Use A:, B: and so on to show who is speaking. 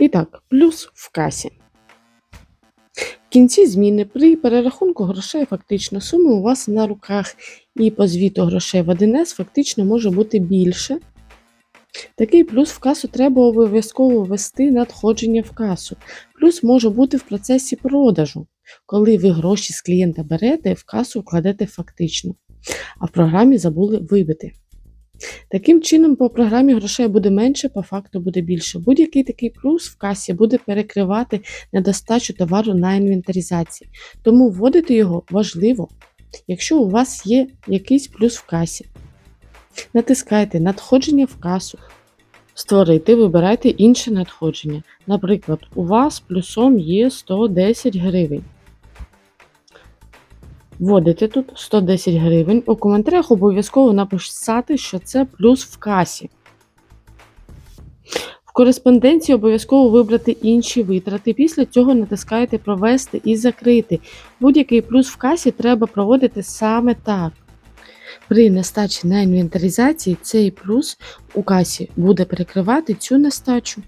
A: І так, плюс в касі. В кінці зміни при перерахунку грошей фактично суми у вас на руках, і по звіту грошей в 1С фактично може бути більше. Такий плюс в касу треба обов'язково ввести надходження в касу. Плюс може бути в процесі продажу, коли ви гроші з клієнта берете, в касу вкладете фактично, а в програмі забули вибити. Таким чином, по програмі грошей буде менше, по факту буде більше. Будь-який такий плюс в касі буде перекривати недостачу товару на інвентаризації. Тому вводити його важливо, якщо у вас є якийсь плюс в касі. Натискайте надходження в касу. Створити, вибирайте інше надходження. Наприклад, у вас плюсом є 110 гривень. Вводите тут 110 гривень. У коментарях обов'язково написати, що це плюс в касі. В кореспонденції обов'язково вибрати інші витрати. Після цього натискаєте Провести і закрити. Будь-який плюс в касі треба проводити саме так. При нестачі на інвентаризації цей плюс у касі буде перекривати цю нестачу.